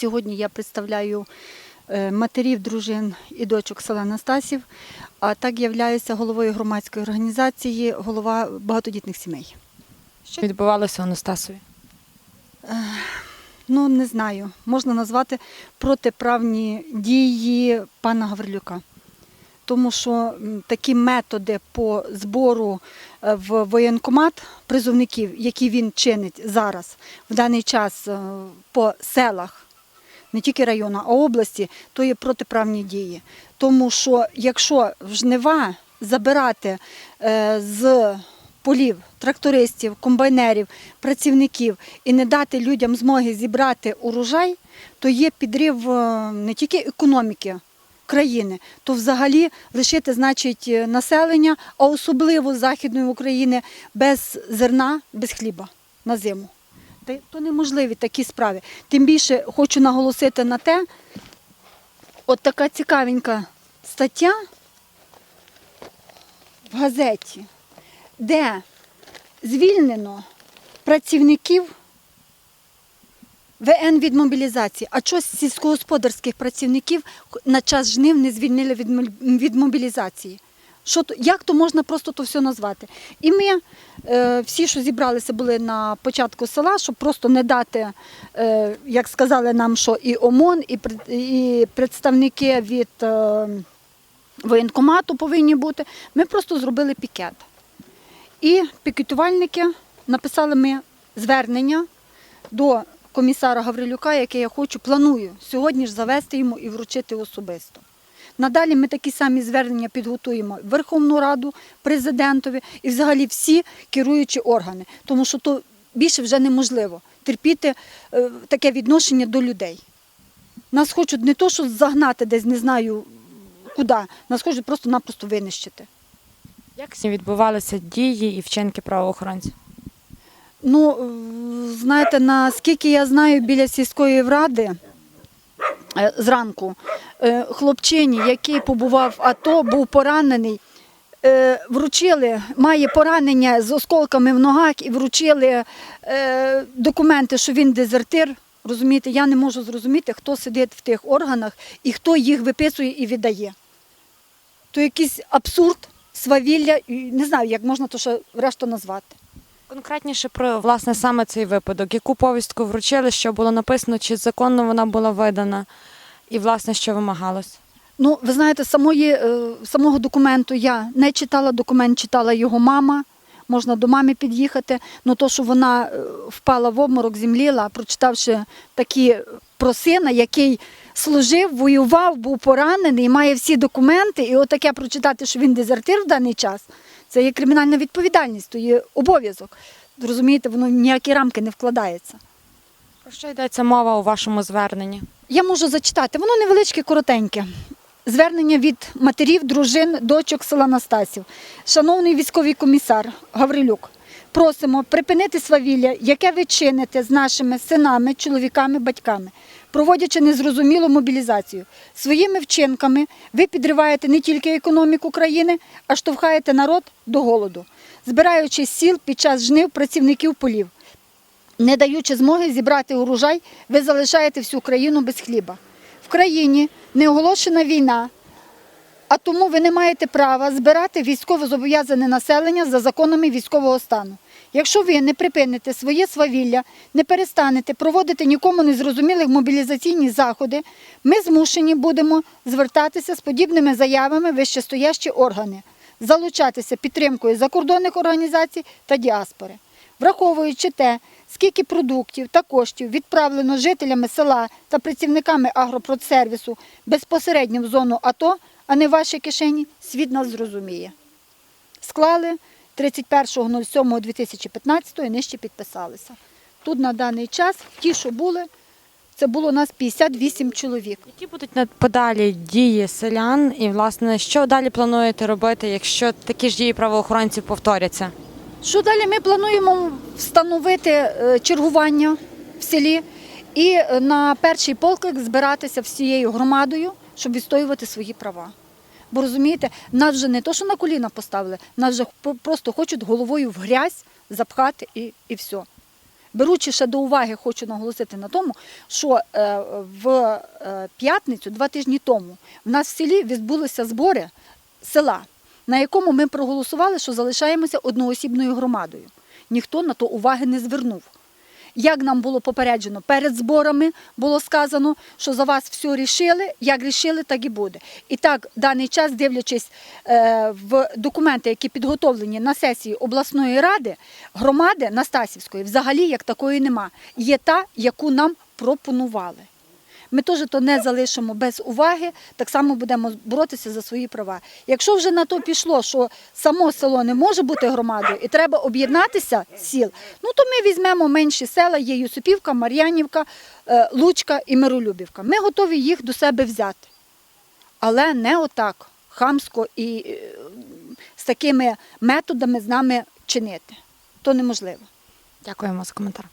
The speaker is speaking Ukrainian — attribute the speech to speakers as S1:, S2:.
S1: Сьогодні я представляю е, матерів, дружин і дочок села Настасів, а так являюся головою громадської організації, голова багатодітних сімей.
S2: Що відбувалося у Анастасові?
S1: Ну, не знаю, можна назвати протиправні дії пана Гаврилюка. Тому що такі методи по збору е, в воєнкомат призовників, які він чинить зараз, в даний час е, по селах, не тільки району, а області, то є протиправні дії. Тому що якщо в жнива забирати е, з полів трактористів, комбайнерів, працівників і не дати людям змоги зібрати урожай, то є підрив е, не тільки економіки країни, то взагалі лишити значить е, населення, а особливо Західної України без зерна, без хліба на зиму. Та то неможливі такі справи. Тим більше хочу наголосити на те, от така цікавенька стаття в газеті, де звільнено працівників ВН від мобілізації. А чого сільськогосподарських працівників на час жнив не звільнили від мобілізації? Що як то можна просто то все назвати? І ми е, всі, що зібралися, були на початку села, щоб просто не дати, е, як сказали нам, що і ОМОН, і, і представники від е, воєнкомату повинні бути. Ми просто зробили пікет. І пікетувальники написали ми звернення до комісара Гаврилюка, яке я хочу, планую сьогодні ж завести йому і вручити особисто. Надалі ми такі самі звернення підготуємо Верховну Раду, президентові і взагалі всі керуючі органи, тому що то більше вже неможливо терпіти е, таке відношення до людей. Нас хочуть не то, що загнати десь, не знаю куди, нас хочуть просто-напросто винищити.
S2: Як з відбувалися дії і вчинки правоохоронців?
S1: Ну, е, знаєте, наскільки я знаю, біля сільської ради е, зранку хлопчині, який побував в АТО, був поранений. е, Вручили, має поранення з осколками в ногах і вручили е, документи, що він дезертир. Розумієте, я не можу зрозуміти, хто сидить в тих органах і хто їх виписує і віддає. То якийсь абсурд, свавілля, не знаю, як можна то ще решту назвати.
S2: Конкретніше про власне саме цей випадок. Яку повістку вручили, що було написано, чи законно вона була видана, і власне що вимагалось?
S1: Ну, ви знаєте, самої, е, самого документу я не читала, документ читала його мама. Можна до мами під'їхати. Ну то, що вона е, впала в обморок, зімліла, прочитавши такі про сина, який служив, воював, був поранений, має всі документи, і отаке прочитати, що він дезертир в даний час, це є кримінальна відповідальність, то є обов'язок. Розумієте, воно в ніякі рамки не вкладається.
S2: Про що йдеться мова у вашому зверненні?
S1: Я можу зачитати, воно невеличке, коротеньке. Звернення від матерів, дружин, дочок села Настасів. Шановний військовий комісар Гаврилюк, просимо припинити свавілля, яке ви чините з нашими синами, чоловіками, батьками, проводячи незрозумілу мобілізацію. Своїми вчинками ви підриваєте не тільки економіку країни, а штовхаєте народ до голоду, збираючи сіл під час жнив працівників полів. Не даючи змоги зібрати урожай, ви залишаєте всю країну без хліба. В країні не оголошена війна, а тому ви не маєте права збирати військово зобов'язане населення за законами військового стану. Якщо ви не припините своє свавілля, не перестанете проводити нікому незрозумілих мобілізаційні заходи, ми змушені будемо звертатися з подібними заявами вищестоящі органи, залучатися підтримкою закордонних організацій та діаспори. Враховуючи те, скільки продуктів та коштів відправлено жителями села та працівниками агропродсервісу безпосередньо в зону АТО, а не в вашій кишені, світ нас зрозуміє. Склали 31.07.2015 і нижче підписалися. Тут на даний час ті, що були, це було у нас 58 чоловік.
S2: Які будуть подалі дії селян, і власне що далі плануєте робити, якщо такі ж дії правоохоронців повторяться?
S1: Що далі? Ми плануємо встановити е, чергування в селі і е, на перший полклик збиратися всією громадою, щоб відстоювати свої права. Бо розумієте, нас вже не то, що на коліна поставили, нас вже просто хочуть головою в грязь запхати і, і все. Беручи ще до уваги, хочу наголосити на тому, що е, в п'ятницю, два тижні тому, в нас в селі відбулися збори села, на якому ми проголосували, що залишаємося одноосібною громадою. Ніхто на то уваги не звернув. Як нам було попереджено перед зборами, було сказано, що за вас все рішили, як рішили, так і буде. І так, даний час, дивлячись е, в документи, які підготовлені на сесії обласної ради, громади Настасівської взагалі як такої нема. Є та, яку нам пропонували. Ми теж то не залишимо без уваги, так само будемо боротися за свої права. Якщо вже на то пішло, що само село не може бути громадою і треба об'єднатися сіл, ну то ми візьмемо менші села, є Юсупівка, Мар'янівка, е, Лучка і Миролюбівка. Ми готові їх до себе взяти. Але не отак хамсько і е, з такими методами з нами чинити. То неможливо.
S2: Дякуємо за коментар.